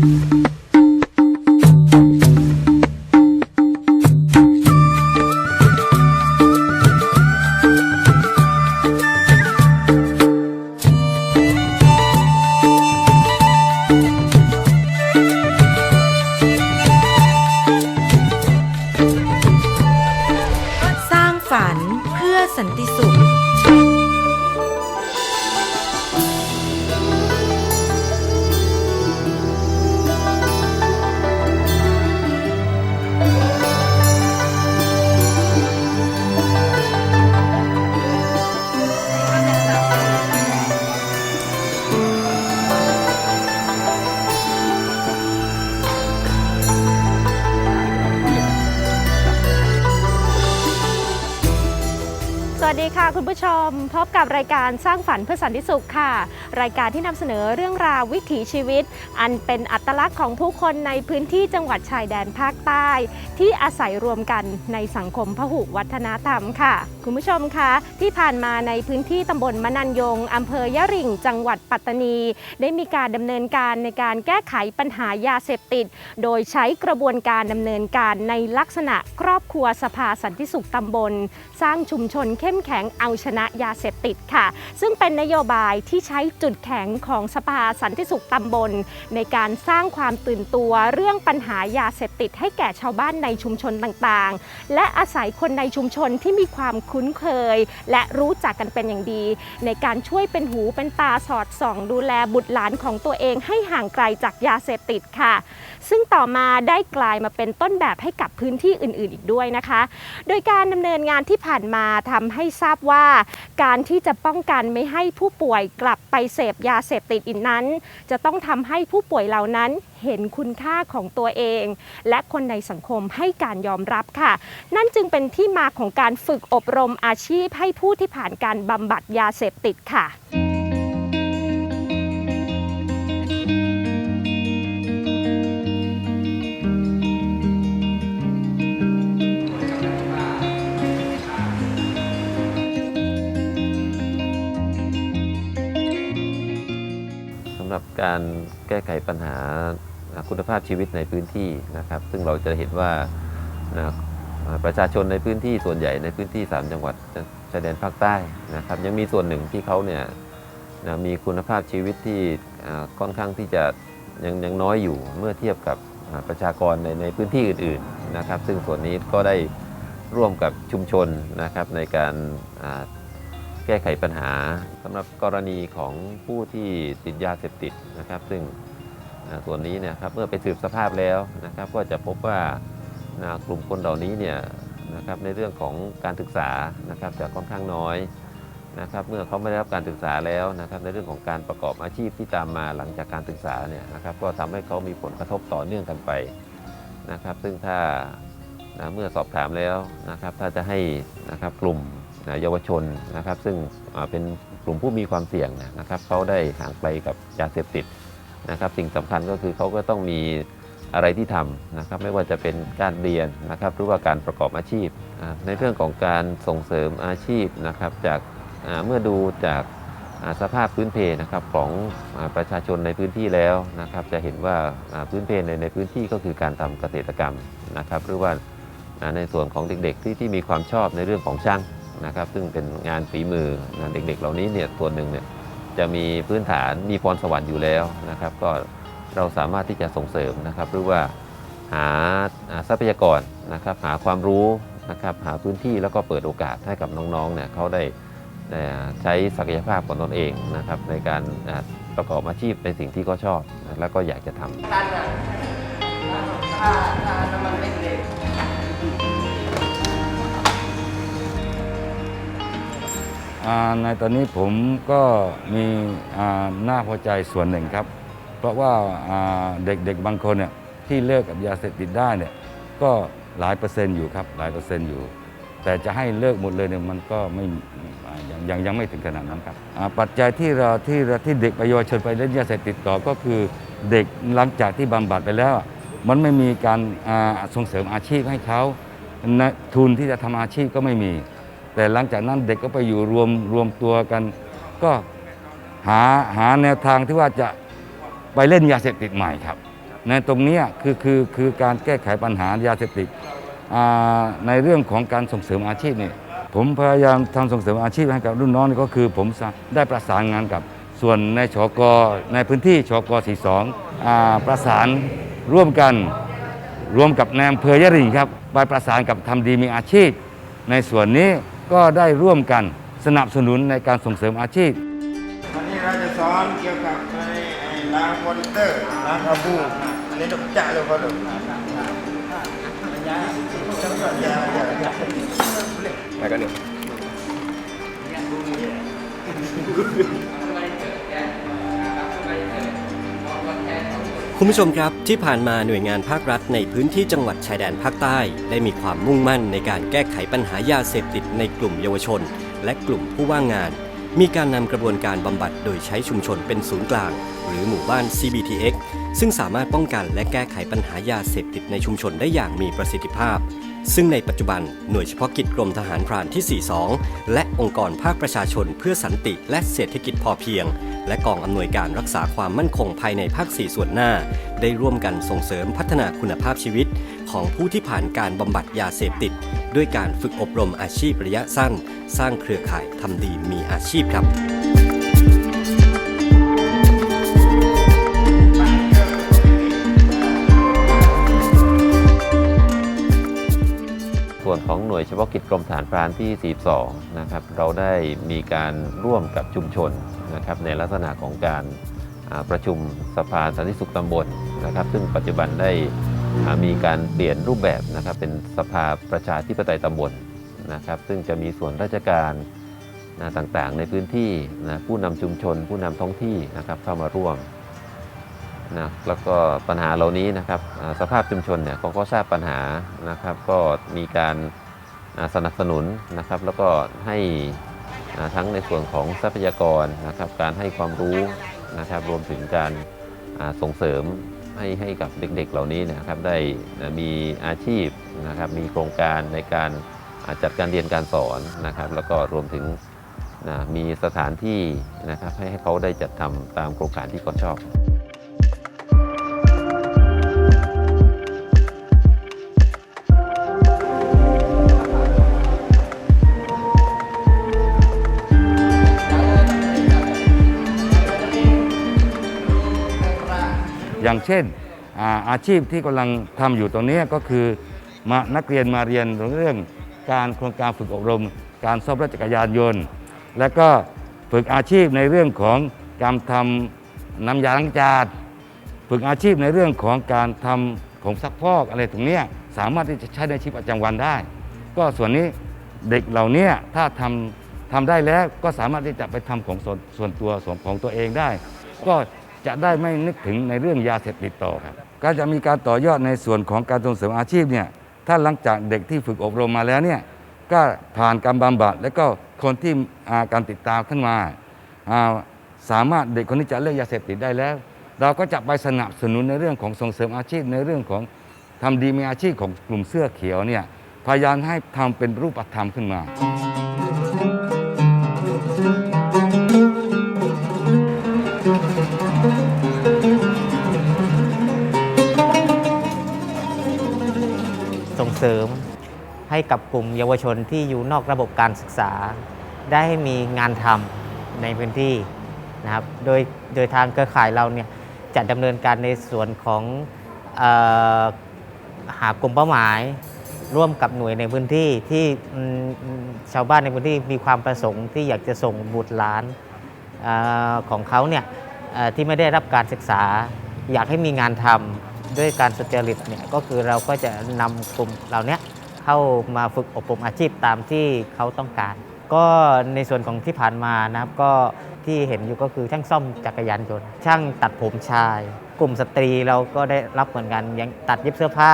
ส ค่ะคุณผู้ชมพบกับรายการสร้างฝันเพื่อสันติสุขค่ะ รายการที่นำเสนอเรื่องราววิถีชีวิต อันเป็นอัตลักษณ์ของผู้คนในพื้นที่จังหวัดชายแดนภาคใต้ ที่อาศัยรวมกันในสังคมพหุวัฒนธรรมค่ะ คุณผู้ชมคะที่ผ่านมาในพื้นที่ตำบลมะนันยงอำเภอยะริ่งจังหวัดปัตตานี ได้มีการดำเนินการในการแก้ไขปัญหายาเสพติด โดยใช้กระบวนการดำเนินการในลักษณะครอบครัวสภาสันติสุขตำบล สร้างชุมชนเข้มแข็งเอาชนะยาเสพติดค่ะ ซึ่งเป็นนโยบายที่ใช้จุดแข็งของสภาสันติสุขตำบล ในการสร้างความตื่นตัวเรื่องปัญหายาเสพติดให้แก่ชาวบ้านในชุมชนต่างๆ และอาศัยคนในชุมชนที่มีความคุ้นเคย และรู้จักกันเป็นอย่างดี ในการช่วยเป็นหูเป็นตาสอดส่อง ดูแลบุตรหลานของตัวเองให้ห่างไกลจากยาเสพติดค่ะ ซึ่งต่อมาได้กลายมาเป็นต้นแบบให้กับพื้นที่อื่น ๆ อีกด้วยนะคะ โดยการดำเนินงานที่ผ่านมาทำให้ทราบว่าการที่จะป้องกันไม่ให้ผู้ป่วยกลับไปเสพยาเสพติดอีกนั้น จะต้องทำให้ผู้ป่วยเหล่านั้นเห็นคุณค่าของตัวเอง และคนในสังคมให้การยอมรับค่ะ นั่นจึงเป็นที่มาของการฝึกอบรมอาชีพให้ผู้ที่ผ่านการบำบัดยาเสพติดค่ะ การแก้ไขปัญหาคุณภาพชีวิตในพื้นที่นะครับ ซึ่งเราจะเห็นว่านะประชาชนในพื้นที่ส่วนใหญ่ในพื้นที่ 3 จังหวัดชายแดนภาคใต้นะครับ ยังมีส่วนหนึ่งที่เขาเนี่ยนะมีคุณภาพชีวิตที่ค่อนข้างที่จะยังยังน้อยอยู่เมื่อเทียบกับประชากรในในพื้นที่อื่น ๆนะครับ ซึ่งส่วนนี้ก็ได้ร่วมกับชุมชนนะครับในการ แก้ไขปัญหาสำหรับกรณีของผู้ที่ติดยาเสพติดนะครับ ซึ่งส่วนนี้เนี่ยครับเมื่อไปสืบสภาพแล้วนะครับ ก็จะพบว่ากลุ่มคนเหล่านี้เนี่ยนะครับในเรื่องของการศึกษานะครับจะค่อนข้างน้อยนะครับเมื่อเขาไม่ได้รับการศึกษาแล้วนะครับในเรื่องของการประกอบอาชีพที่ตามมาหลังจากการศึกษาเนี่ยนะครับก็ทำให้เขามีผลกระทบต่อเนื่องกันไปนะครับ ซึ่งถ้านะเมื่อสอบถามแล้วนะครับถ้าจะให้นะครับกลุ่ม เยาวชนนะครับ ซึ่งเป็นกลุ่มผู้มีความเสี่ยงนะครับเขาได้ห่างไกลกับยาเสพติดนะครับ สิ่งสำคัญก็คือเขาก็ต้องมีอะไรที่ทำนะครับ ไม่ว่าจะเป็นการเรียนนะครับหรือว่าการประกอบอาชีพ ในเรื่องของการส่งเสริมอาชีพนะครับจากเมื่อดูจากสภาพพื้นเพนะครับของประชาชนในพื้นที่แล้วนะครับ จะเห็นว่าพื้นเพในในพื้นที่ก็คือการทำเกษตรกรรมนะครับ หรือว่าอ่าในส่วนของเด็กๆที่ที่มีความชอบในเรื่องของช่าง นะครับซึ่งเป็นงานฝีมือนเด็กๆ เหล่านี้เนี่ยส่วนหนึ่งเนี่ยจะมีพื้นฐานมีพรสวรรค์อยู่แล้วนะครับก็เราสามารถที่จะส่งเสริมนะครับหรือว่าหาทรัพยากรนะครับหาความรู้นะครับหาพื้นที่แล้วก็เปิดโอกาสให้กับน้องๆเนี่ยเขาได้ใช้ศักยภาพของตนเองนะครับในการประกอบอาชีพในสิ่งที่เขาชอบ แล้วก็อยากจะทำ ในตอนนี้ผมก็มีน่าพอใจส่วนหนึ่งครับ เพราะว่าเด็กๆบางคนเนี่ยที่เลิกกับยาเสพติดได้เนี่ยก็หลายเปอร์เซ็นต์อยู่ครับหลายเปอร์เซ็นต์อยู่ แต่จะให้เลิกหมดเลยเนี่ยมันก็ไม่ยังยังยังไม่ถึงขนาดนั้นครับปัจจัยที่เราที่เราที่เด็กเยาวชนไปเล่นยาเสพติดต่อก็คือเด็กหลังจากที่บำบัดไปแล้ว มันไม่มีการส่งเสริมอาชีพให้เขาทุนที่จะทำอาชีพก็ไม่มี แต่หลังจากนั้นเด็กก็ไปอยู่รวมรวมตัวกัน ก็หาหาแนวทางที่ว่าจะไปเล่นยาเสพติดใหม่ครับ ในตรงนี้คือคือคือการแก้ไขปัญหายาเสพติดในเรื่องของการส่งเสริมอาชีพนี่ผมพยายามทำส่งเสริมอาชีพให้กับรุ่นน้องนี่ก็คือ ผมได้ประสานงานกับส่วนในชกในพื้นที่ชก42อ่าประสานร่วมกันรวมกับนายอำเภอยะริงครับไปประสานกับทำดีมีอาชีพ ในส่วนนี้ ก็ได้ร่วมกันสนับสนุนในการส่งเสริมอาชีพ วันนี้เราจะสอนเกี่ยวกับไอ้ไอ้ล้างมอนิเตอร์ล้างกระบูอันนี้ต้องจ่ายเลยเขาเลยไปกันเลย คุณผู้ชมครับที่ผ่านมาหน่วยงานภาครัฐในพื้นที่จังหวัดชายแดนภาคใต้ ได้มีความมุ่งมั่นในการแก้ไขปัญหายาเสพติดในกลุ่มเยาวชน และกลุ่มผู้ว่างงาน มีการนำกระบวนการบำบัดโดยใช้ชุมชนเป็นศูนย์กลาง หรือหมู่บ้าน CBTX ซึ่งสามารถป้องกันและแก้ไขปัญหายาเสพติดในชุมชนได้อย่างมีประสิทธิภาพ ซึ่งในปัจจุบันหน่วยเฉพาะกิจกรมทหารพรานที่ 42 และองค์กรภาคประชาชนเพื่อสันติและเศรษฐกิจพอเพียงและกองอำนวยการรักษาความมั่นคงภายในภาค 4 ส่วนหน้า ได้ร่วมกันส่งเสริมพัฒนาคุณภาพชีวิต ของผู้ที่ผ่านการบำบัดยาเสพติด ด้วยการฝึกอบรมอาชีพระยะสั้น สร้างเครือข่ายทำดีมีอาชีพครับส่วนของหน่วยเฉพาะกิจกรมฐานพรานที่ 42 นะครับ เราได้มีการร่วมกับชุมชน นะครับในลักษณะของการประชุมสภาสันติสุขตำบลนะครับ ซึ่งปัจจุบันได้มีการเปลี่ยนรูปแบบนะครับเป็นสภาประชาธิปไตยตำบลนะครับ ซึ่งจะมีส่วนราชการนะต่างๆ ในพื้นที่นะผู้นำชุมชน ผู้นำท้องที่นะครับเข้ามาร่วมนะแล้วก็ปัญหาเหล่านี้นะครับสภาพชุมชนเนี่ยเขาก็ทราบปัญหานะครับ ก็มีการสนับสนุนนะครับ แล้วก็ให้ ทั้งในส่วนของทรัพยากรนะครับการให้ความรู้นะครับรวมถึงการส่งเสริมให้ให้กับเด็กๆ เหล่านี้นะครับได้มีอาชีพนะครับมีโครงการในการจัดการเรียนการสอนนะครับ แล้วก็รวมถึงนะมีสถานที่นะครับให้ให้เขาได้จัดทำตามโครงการที่เขาชอบ อย่างเช่นอาอาชีพที่กำลังทำอยู่ตรงนี้ก็คือมานักเรียนมาเรียนเรื่องการโครงการฝึกอบรม การซ่อมรถจักรยานยนต์ และก็ฝึกอาชีพในเรื่องของการทำน้ำยาล้างจานฝึกอาชีพในเรื่องของการทำผงซักฟอกอะไรตรงนี้สามารถที่จะใช้ในชีวิตประจำวันได้ ก็ส่วนนี้เด็กเหล่านี้ถ้าทำทำได้แล้วก็สามารถที่จะไปทำของส่วนส่วนตัวส่วนของตัวเองได้ ก็ จะได้ไม่นึกถึงในเรื่องยาเสพติดต่อครับก็จะมีการต่อยอดในส่วนของการส่งเสริมอาชีพเนี่ยถ้าหลังจากเด็กที่ฝึกอบรมมาแล้วเนี่ยก็ผ่านการบำบัดแล้วก็คนที่การติดตามขึ้นมาาสามารถเด็กคนนี้จะเลิกยาเสพติดได้แล้ว เราก็จะไปสนับสนุนในเรื่องของส่งเสริมอาชีพในเรื่องของทำดีมีอาชีพของกลุ่มเสื้อเขียวเนี่ยพยายามให้ทำเป็นรูปธรรมขึ้นมา เสริม ให้กับกลุ่มเยาวชนที่อยู่นอกระบบการศึกษา ได้ให้มีงานทำในพื้นที่นะครับ โดยโดยทางเครือข่ายเราเนี่ยจะดำเนินการในส่วนของออหากลุ่มเป้าหมาย ร่วมกับหน่วยในพื้นที่ที่ชาวบ้านในพื้นที่มีความประสงค์ที่อยากจะส่งบุตรหลานอของเขาเนี่ยที่ไม่ได้รับการศึกษา อยากให้มีงานทำ ด้วยการสุจริตเนี่ยก็คือเราก็จะนำกลุ่มเหล่านี้เข้ามาฝึกอบรมอาชีพตามที่เขาต้องการ ก็ในส่วนของที่ผ่านมานะครับก็ที่เห็นอยู่ก็คือช่างซ่อมจักรยานยนต์ช่างตัดผมชาย กลุ่มสตรีเราก็ได้รับเหมือนกันยังตัดเย็บเสื้อผ้า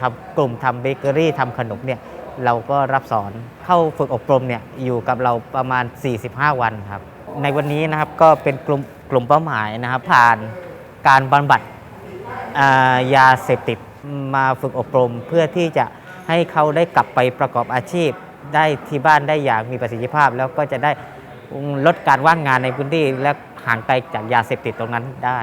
ทำกลุ่มทำเบเกอรี่ทำขนมเนี่ยเราก็รับสอนเข้าฝึกอบรมเนี่ยอยู่กับเราประมาณ 45 วันครับ ในวันนี้นะครับก็เป็นกลุ่มกลุ่มเป้าหมายนะครับ ผ่านการบำบัด ยาเสพติดมาฝึกอบรม เพื่อที่จะให้เขาได้กลับไปประกอบอาชีพ ได้ที่บ้านได้อย่างมีประสิทธิภาพ แล้วก็จะได้ลดการว่างงานในพื้นที่และห่างไกลจากยาเสพติดตรงนั้นได้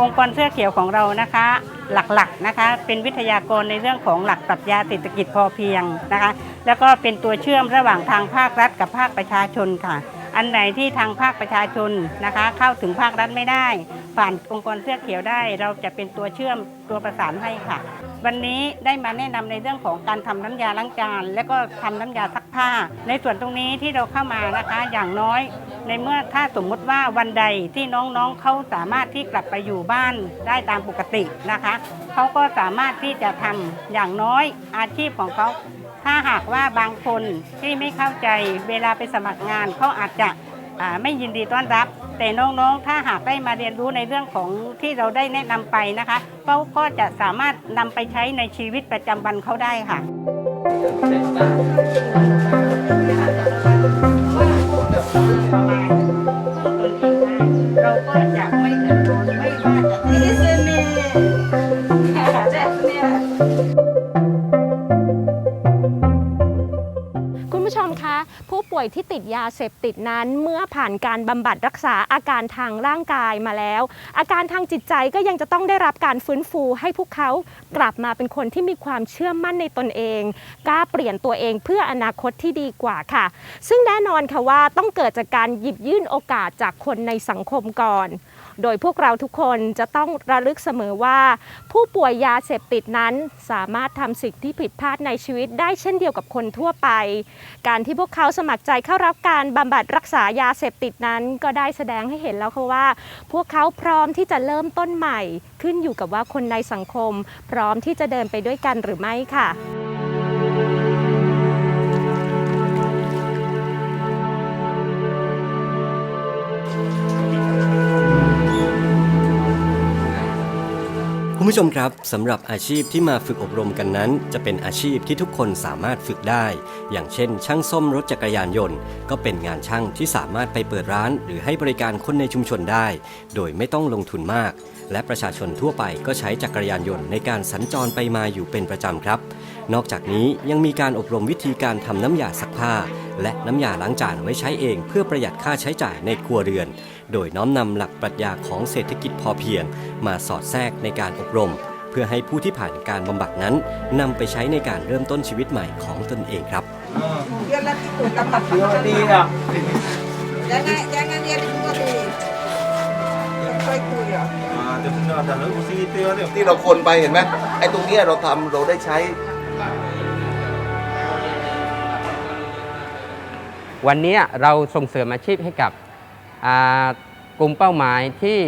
องค์กรเสื้อเขียวของเรานะคะ หลักๆนะคะ เป็นวิทยากรในเรื่องของหลักปรัชญาเศรษฐกิจพอเพียงนะคะ แล้วก็เป็นตัวเชื่อมระหว่างทางภาครัฐกับภาคประชาชนค่ะ อันไหนที่ทางภาคประชาชนนะคะ เข้าถึงภาครัฐไม่ได้ ผ่านองค์กรเสื้อเขียวได้ เราจะเป็นตัวเชื่อมตัวประสานให้ค่ะ วันนี้ได้มาแนะนำในเรื่องของการทำน้ำยาล้างจาน และก็ทำน้ำยาซักผ้า ในส่วนตรงนี้ที่เราเข้ามานะคะ อย่างน้อย ในเมื่อถ้าสมมุติว่าวันใดที่น้องๆเขาสามารถที่กลับไปอยู่บ้านได้ตามปกตินะคะเขาก็สามารถที่จะทำอย่างน้อยอาชีพของเขาถ้าหากว่าบางคนที่ไม่เข้าใจเวลาไปสมัครงานเขาอาจจะ ไม่ยินดีต้อนรับ แต่น้องๆ ถ้าหากได้มาเรียนรู้ในเรื่องของที่เราได้แนะนำไปนะคะเขาก็จะสามารถนำไปใช้ในชีวิตประจำวันเขาได้ค่ะ ที่ติดยาเสพติดนั้น เมื่อผ่านการบำบัดรักษาอาการทางร่างกายมาแล้ว อาการทางจิตใจก็ยังจะต้องได้รับการฟื้นฟู ให้พวกเขากลับมาเป็นคนที่มีความเชื่อมั่นในตนเองกล้าเปลี่ยนตัวเองเพื่ออนาคตที่ดีกว่าค่ะ ซึ่งแน่นอนค่ะว่าต้องเกิดจากการหยิบยื่นโอกาสจากคนในสังคมก่อน โดยพวกเราทุกคนจะต้องระลึกเสมอว่า ผู้ป่วยยาเสพติดนั้นสามารถทำสิ่งที่ผิดพลาดในชีวิตได้เช่นเดียวกับคนทั่วไป การที่พวกเขาสมัครใจเข้ารับการบำบัดรักษายาเสพติดนั้น ก็ได้แสดงให้เห็นแล้วค่ะว่า พวกเขาพร้อมที่จะเริ่มต้นใหม่ ขึ้นอยู่กับว่าคนในสังคม พร้อมที่จะเดินไปด้วยกันหรือไม่ค่ะ ผู้ชมครับสำหรับอาชีพที่มาฝึกอบรมกันนั้น จะเป็นอาชีพที่ทุกคนสามารถฝึกได้ อย่างเช่น ช่างซ่อมรถจักรยานยนต์ ก็เป็นงานช่างที่สามารถไปเปิดร้าน หรือให้บริการคนในชุมชนได้ โดยไม่ต้องลงทุนมาก และประชาชนทั่วไปก็ใช้จักรยานยนต์ในการสัญจรไปมาอยู่เป็นประจำครับ นอกจากนี้ยังมีการอบรมวิธีการทำน้ำยาซักผ้า และน้ำยาล้างจานไว้ใช้เอง เพื่อประหยัดค่าใช้จ่ายในครัวเรือน โดยน้อมนำหลักปรัชญาของเศรษฐกิจพอเพียง มาสอดแทรกในการอบรม เพื่อให้ผู้ที่ผ่านการบำบัดนั้นนำไปใช้ในการเริ่มต้นชีวิตใหม่ของตนเองครับดีนะ Jangan jangan dia dua tu. Sampai tu ya. ที่เราคนไปเห็นไหมไอ้ตรงเนี้ยเราทำเราได้ใช้ วันนี้เราส่งเสริมอาชีพให้กับอ่า กลุ่มเป้าหมายที่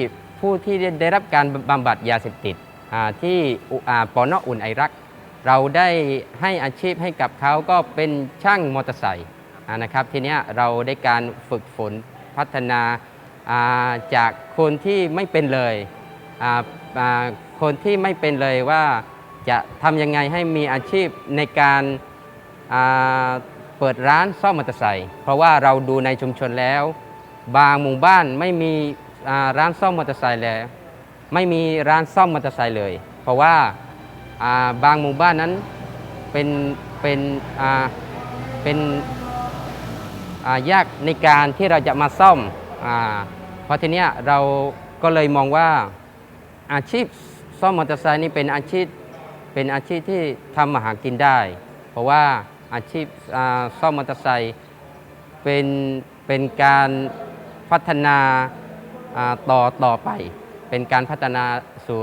ผู้ที่ได้รับการบำบัดยาเสพติดที่ปอนออุ่นไอรัก เราได้ให้อาชีพให้กับเขาก็เป็นช่างมอเตอร์ไซค์นะครับทีนี้เราได้การฝึกฝนพัฒนาาจากคนที่ไม่เป็นเลยคนที่ไม่เป็นเลยว่าจะทำยังไงให้มีอาชีพในการาเปิดร้านซ่อมมอเตอร์ไซค์เพราะว่าเราดูในชุมชนแล้ว บางหมู่บ้านไม่มีร้านซ่อมมอเตอร์ไซค์แล้ว ไม่มีร้านซ่อมมอเตอร์ไซค์เลย เพราะว่าบางหมู่บ้านนั้นเป็นเป็นเป็นยากในการที่เราจะมาซ่อมอเพราะทีเนี้ยเราก็เลยมองว่าอาชีพซ่อมมอเตอร์ไซค์นี่เป็นอาชีพเป็นอาชีพที่ทำมาหากินได้ เพราะว่าอาชีพซ่อมมอเตอร์ไซค์เป็นเป็นการ พัฒนาต่อต่อไป เป็นการพัฒนาสู่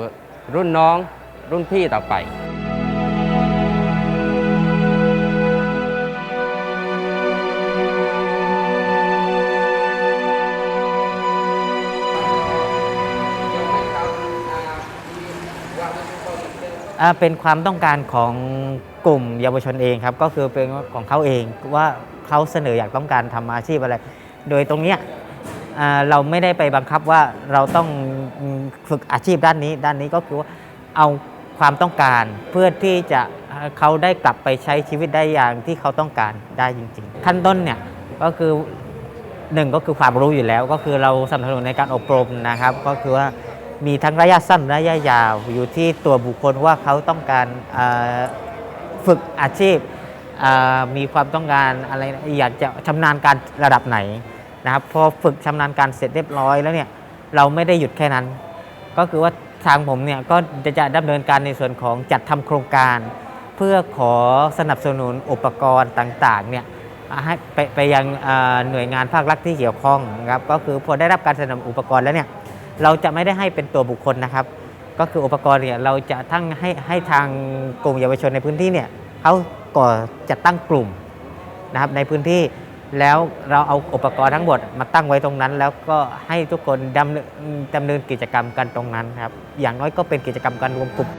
รุ่นน้องรุ่นพี่ต่อไปอ่าเป็นความต้องการของกลุ่มเยาวชนเองครับ ก็คือเป็นของเขาเองว่าเขาเสนออยากต้องการทำอาชีพอะไร โดยตรงเนี้ย เราไม่ได้ไปบังคับว่าเราต้องฝึกอาชีพด้านนี้ ด้านนี้ก็คือว่าเอาความต้องการเพื่อที่จะเขาได้กลับไปใช้ชีวิตได้อย่างที่เขาต้องการได้จริง ๆ ขั้นต้นเนี่ยก็คือหนึ่งก็คือความรู้อยู่แล้ว ก็คือเราสนับสนุนในการอบรมนะครับ ก็คือว่ามีทั้งระยะสั้นระยะยาวอยู่ที่ตัวบุคคลว่าเขาต้องการฝึกอาชีพมีความต้องการอะไรอยากจะชำนาญการระดับไหน นะครับพอฝึกชำนาญการเสร็จเรียบร้อยแล้วเนี่ยเราไม่ได้หยุดแค่นั้น ก็คือว่าทางผมเนี่ยก็จะจะดำเนินการในส่วนของจัดทำโครงการ เพื่อขอสนับสนุนอุปกรณ์ต่างๆเนี่ยให้ไปไปยังหน่วยงานภาครัฐที่เกี่ยวข้องนะครับก็คือพอได้รับการสนับสนุนอุปกรณ์แล้วเนี่ยเราจะไม่ได้ให้เป็นตัวบุคคลนะครับ ก็คืออุปกรณ์เนี่ยเราจะทั้งให้ให้ทางกลุ่มเยาวชนในพื้นที่เนี่ยเขาก่อจัดตั้งกลุ่มนะครับในพื้นที่ แล้วเราเอาอุปกรณ์ทั้งหมดมาตั้งไว้ตรงนั้น แล้วก็ให้ทุกคนดำเนินดำเนินกิจกรรมกันตรงนั้นครับ อย่างน้อยก็เป็นกิจกรรมการรวมกลุ่ม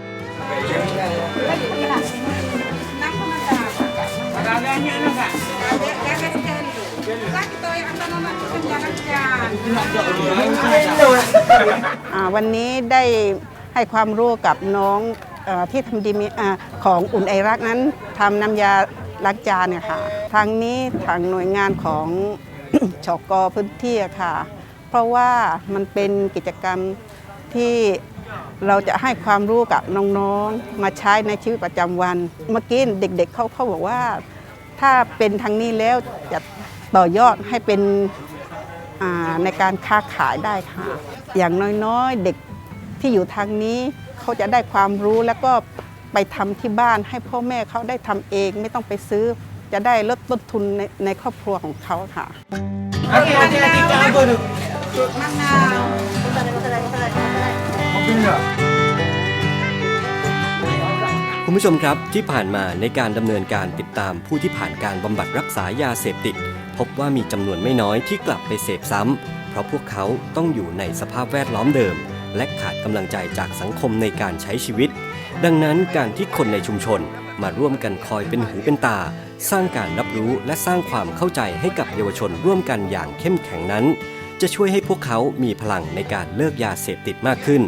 วันนี้ได้ให้ความรู้กับน้องอที่ทำดีของอุ่นไอรักนั้นทำน้ำยา ล้างจานเนี่ยค่ะทางนี้ทางหน่วยงานของ ชกพื้นที่อะค่ะ เพราะว่ามันเป็นกิจกรรมที่เราจะให้ความรู้กับน้องๆ มาใช้ในชีวิตประจำวัน เมื่อกี้เด็กๆเขาเขาบอกว่า ถ้าเป็นทางนี้แล้วจะต่อยอดให้เป็นอ่าในการค้าขายได้ค่ะ อย่างน้อยๆ เด็กที่อยู่ทางนี้เขาจะได้ความรู้แล้วก็ ไปทำที่บ้านให้พ่อแม่เขาได้ทำเองไม่ต้องไปซื้อ จะได้ลดต้นทุนในในครอบครัวของเขาค่ะมะนาวคุณผู้ชมครับที่ผ่านมาในการดำเนินการติดตามผู้ที่ผ่านการบำบัดรักษายาเสพติด พบว่ามีจำนวนไม่น้อยที่กลับไปเสพซ้ำเพราะพวกเขาต้องอยู่ในสภาพแวดล้อมเดิม และขาดกำลังใจจากสังคมในการใช้ชีวิต ดังนั้นการที่คนในชุมชนมาร่วมกันคอยเป็นหูเป็นตา สร้างการรับรู้และสร้างความเข้าใจให้กับเยาวชนร่วมกันอย่างเข้มแข็งนั้น จะช่วยให้พวกเขามีพลังในการเลิกยาเสพติดมากขึ้น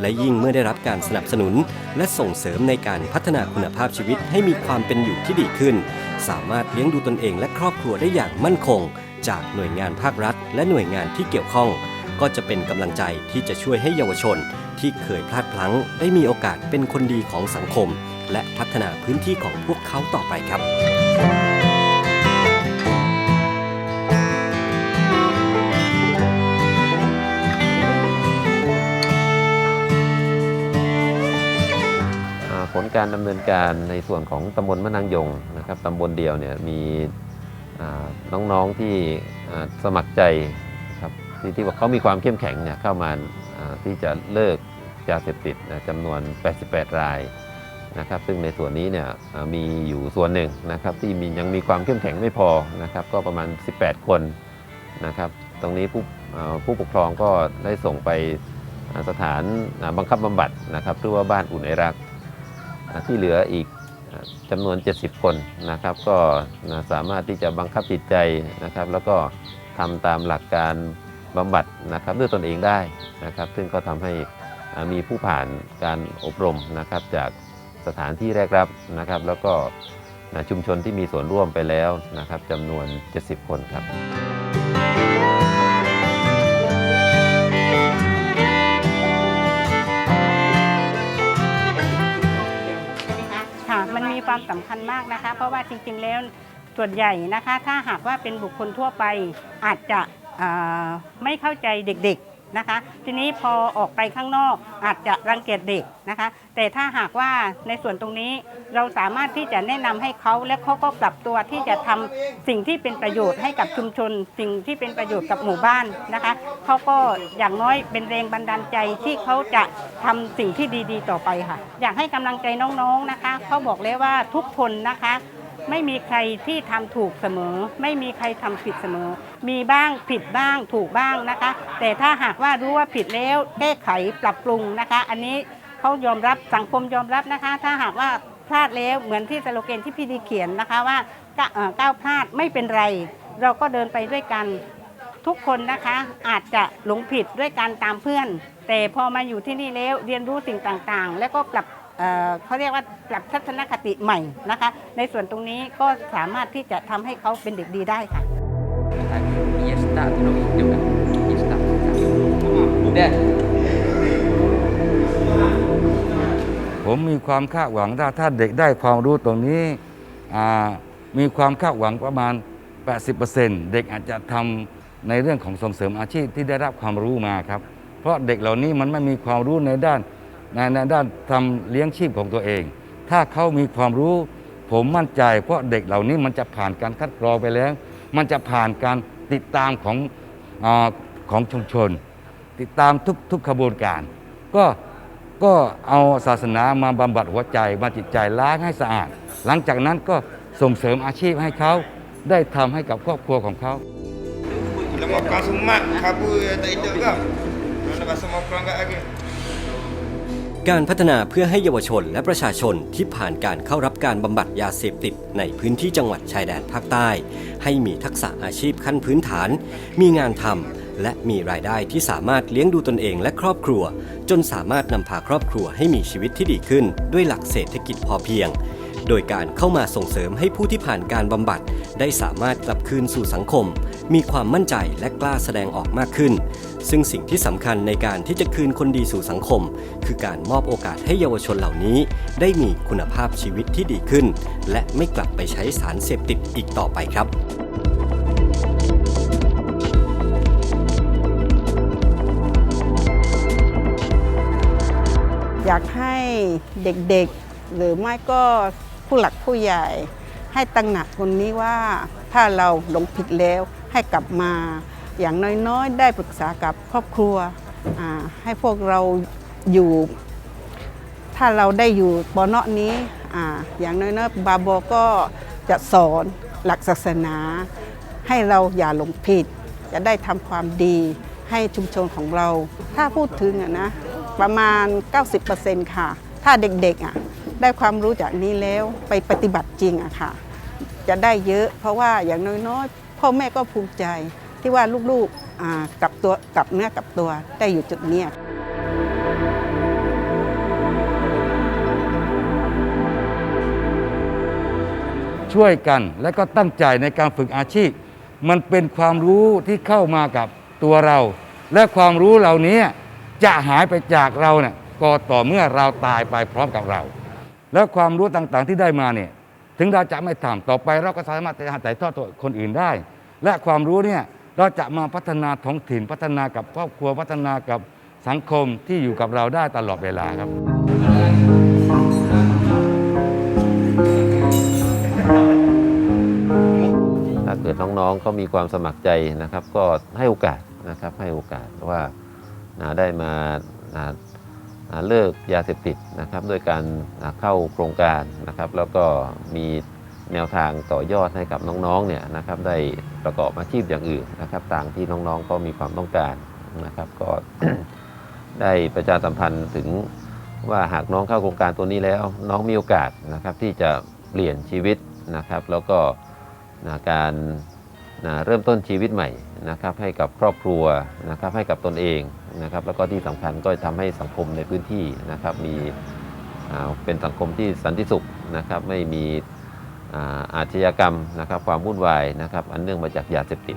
และยิ่งเมื่อได้รับการสนับสนุน และส่งเสริมในการพัฒนาคุณภาพชีวิตให้มีความเป็นอยู่ที่ดีขึ้น สามารถเลี้ยงดูตนเองและครอบครัวได้อย่างมั่นคง จากหน่วยงานภาครัฐ และหน่วยงานที่เกี่ยวข้อง ก็จะเป็นกำลังใจที่จะช่วยให้เยาวชน ที่เคยพลาดพลั้งได้มีโอกาสเป็นคนดีของสังคม และพัฒนาพื้นที่ของพวกเขาต่อไปครับ ผลการดำเนินการในส่วนของตำบลมะนางยงนะครับตำบลเดียวเนี่ยมีน้องๆที่สมัครใจครับที่ที่ว่าเขามีความเข้มแข็งเนี่ยเข้ามาที่จะเลิก ยาเสพติดจำนวน 88 รายนะครับซึ่งในส่วนนี้เนี่ยมีอยู่ส่วนหนึ่งนะครับที่มียังมีความเข้มแข็งไม่พอนะครับก็ประมาณ 18 คนนะครับตรงนี้ผู้ผู้ปกครองก็ได้ส่งไปสถานบังคับบำบัดนะครับหรือว่าบ้านอุ่นไอรัก ที่เหลืออีกอ่าจำนวน 70 คนนะครับก็สามารถที่จะบังคับจิตใจนะครับแล้วก็ทำตามหลักการบำบัดนะครับด้วยตนเองได้นะครับซึ่งก็ทำให้ มีผู้ผ่านการอบรมนะครับจากสถานที่แรกรับนะครับ แล้วก็ชุมชนที่มีส่วนร่วมไปแล้วนะครับจำนวน 70 คนครับ ค่ะมันมีความสำคัญมากนะคะ เพราะว่าจริงๆแล้วส่วนใหญ่นะคะ ถ้าหากว่าเป็นบุคคลทั่วไปอาจจะไม่เข้าใจเด็กๆ นะคะ ทีนี้พอออกไปข้างนอกอาจจะรังเกียจเด็กนะคะ แต่ถ้าหากว่าในส่วนตรงนี้เราสามารถที่จะแนะนำให้เขาและเขาก็ปรับตัวที่จะทำสิ่งที่เป็นประโยชน์ให้กับชุมชน สิ่งที่เป็นประโยชน์กับหมู่บ้านนะคะเขาก็อย่างน้อยเป็นแรงบันดาลใจที่เขาจะทำสิ่งที่ดีๆ ต่อไปค่ะ อยากให้กำลังใจน้องๆนะคะเขาบอกเลยว่าทุกคนนะคะ ไม่มีใครที่ทำถูกเสมอ ไม่มีใครทำผิดเสมอ มีบ้างผิดบ้างถูกบ้างนะคะ แต่ถ้าหากว่ารู้ว่าผิดแล้วแก้ไขปรับปรุงนะคะ อันนี้เขายอมรับสังคมยอมรับนะคะ ถ้าหากว่าพลาดแล้วเหมือนที่สโลแกนที่พี่ดีเขียนนะคะว่าก้าวพลาดไม่เป็นไร เราก็เดินไปด้วยกันทุกคนนะคะอาจจะหลงผิดด้วยการตามเพื่อน แต่พอมาอยู่ที่นี่แล้วเรียนรู้สิ่งต่างๆ แล้วก็ปรับ เอ่อเขาเรียกว่าปรับทัศนคติใหม่นะคะ ในส่วนตรงนี้ก็สามารถที่จะทำให้เขาเป็นเด็กดีได้ค่ะ Ya start dulu itu kan. Ya start. Dah. ผมมีความคาดหวังถ้าถ้าเด็กได้ความรู้ตรงนี้อ่ามีความคาดหวังประมาณ 80%เด็กอาจจะทำในเรื่องของส่งเสริมอาชีพที่ได้รับความรู้มาครับ เพราะเด็กเหล่านี้มันไม่มีความรู้ในด้าน ในในด้านทำเลี้ยงชีพของตัวเอง ถ้าเขามีความรู้ ผมมั่นใจ เพราะเด็กเหล่านี้มันจะผ่านการคัดกรองไปแล้ว มันจะผ่านการติดตามของอของชุมชน ติดตามทุกทุกขบวนการ ก็ก็เอาศาสนามาบำบัดหัวใจมาจิตใจล้างให้สะอาด หลังจากนั้นก็ส่งเสริมอาชีพให้เขาได้ทำให้กับครอบครัวของเขา Lemak kau semak kabur tak itu kau. Nak rasa mau pulang kat lagi. การพัฒนาเพื่อให้เยาวชนและประชาชนที่ผ่านการเข้ารับการบำบัดยาเสพติดในพื้นที่จังหวัดชายแดนภาคใต้ ให้มีทักษะอาชีพขั้นพื้นฐาน มีงานทำและมีรายได้ที่สามารถเลี้ยงดูตนเองและครอบครัว จนสามารถนำพาครอบครัวให้มีชีวิตที่ดีขึ้น ด้วยหลักเศรษฐกิจพอเพียง โดยการเข้ามาส่งเสริมให้ผู้ที่ผ่านการบำบัดได้สามารถกลับคืนสู่สังคม มีความมั่นใจและกล้าแสดงออกมากขึ้น ซึ่งสิ่งที่สำคัญในการที่จะคืนคนดีสู่สังคม คือการมอบโอกาสให้เยาวชนเหล่านี้ ได้มีคุณภาพชีวิตที่ดีขึ้น และไม่กลับไปใช้สารเสพติดอีกต่อไปครับอยากให้เด็กๆ หรือไม่ก็ผู้หลักผู้ใหญ่ ให้ตระหนักคนนี้ว่า ถ้าเราหลงผิดแล้วให้กลับมาอย่างน้อยๆ ได้ปรึกษากับครอบครัว ให้พวกเราอยู่ ถ้าเราได้อยู่ปอนอนี้ออย่างน้อยๆ บาโบก็จะสอนหลักศาสนา ให้เราอย่าหลงผิด จะได้ทำความดีให้ชุมชนของเรา ถ้าพูดถึงนะ ประมาณ 90%ค่ะ ถ้าเด็กๆอะได้ความรู้จากนี้แล้วไปปฏิบัติจริงอะค่ะ จะได้เยอะ เพราะว่าอย่างน้อยๆพ่อแม่ก็ภูมิใจที่ว่าลูกๆกลับตัวกลับเนื้อกลับตัวได้อยู่จุดเนี้ยช่วยกันและก็ตั้งใจในการฝึกอาชีพ มันเป็นความรู้ที่เข้ามากับตัวเรา และความรู้เหล่านี้จะหายไปจากเราเนี่ยก็ต่อเมื่อเราตายไปพร้อมกับเรา แล้วความรู้ต่างๆที่ได้มาเนี่ย ถึงเราจะไม่ทำต่อไปเราก็สามารถจะถ่ายทอดต่อคนอื่นได้ และความรู้เนี่ยเราจะมาพัฒนาท้องถิ่นพัฒนากับครอบครัวพัฒนากับสังคมที่อยู่กับเราได้ตลอดเวลาครับถ้าเกิดน้องๆเขามีความสมัครใจนะครับ ก็ให้โอกาสนะครับให้โอกาสว่าได้มา เลิกยาเสพติดนะครับด้วยการเข้าโครงการนะครับแล้วก็มีแนวทางต่อยอดให้กับน้องๆเนี่ยนะครับได้ประกอบอาชีพอย่างอื่นนะครับตามที่น้องๆก็มีความต้องการนะครับก็ได้ประชาสัมพันธ์ถึงว่าหากน้องเข้าโครงการตัวนี้แล้ว น้องมีโอกาสนะครับที่จะเปลี่ยนชีวิตนะครับแล้วก็การเริ่มต้นชีวิตใหม่ นะครับให้กับครอบครัวนะครับให้กับตนเองนะครับแล้วก็ที่สำคัญก็ทำให้สังคมในพื้นที่นะครับมีเป็นสังคมที่สันติสุขนะครับไม่มีอาชญากรรมนะครับความวุ่นวายนะครับอันเนื่องมาจากยาเสพติด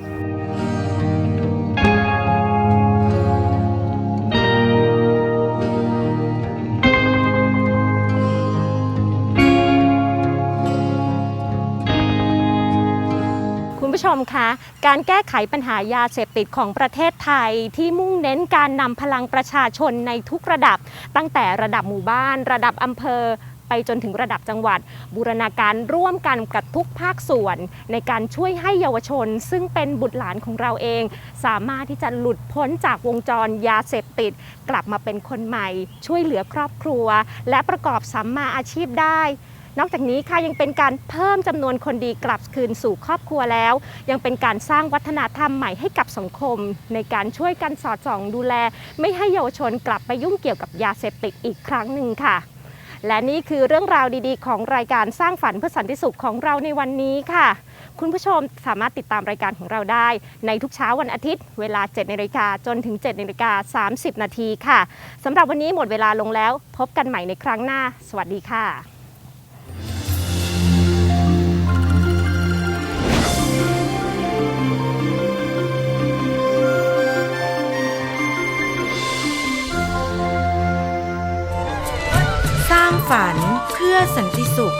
ผู้ชมคะ การแก้ไขปัญหายาเสพติดของประเทศไทยที่มุ่งเน้นการนำพลังประชาชนในทุกระดับ ตั้งแต่ระดับหมู่บ้าน ระดับอำเภอไปจนถึงระดับจังหวัด บูรณาการร่วมกันกับทุกภาคส่วน ในการช่วยให้เยาวชน ซึ่งเป็นบุตรหลานของเราเอง สามารถที่จะหลุดพ้นจากวงจรยาเสพติด กลับมาเป็นคนใหม่ ช่วยเหลือครอบครัว และประกอบสัมมาอาชีพได้ นอกจากนี้ค่ะยังเป็นการเพิ่มจำนวนคนดีกลับคืนสู่ครอบครัวแล้ว ยังเป็นการสร้างวัฒนธรรมใหม่ให้กับสังคม ในการช่วยกันสอดส่องดูแล ไม่ให้เยาวชนกลับไปยุ่งเกี่ยวกับยาเสพติดอีกครั้งหนึ่งค่ะ และนี่คือเรื่องราวดีๆ ของรายการสร้างฝันเพื่อสันติสุขของเราในวันนี้ค่ะ คุณผู้ชมสามารถติดตามรายการของเราได้ ในทุกเช้าวันอาทิตย์ เวลา7นาฬิกาจนถึง7นาฬิกา30 นาทีค่ะสำหรับวันนี้หมดเวลาลงแล้ว พบกันใหม่ในครั้งหน้า สวัสดีค่ะ ฝันเพื่อสันติสุข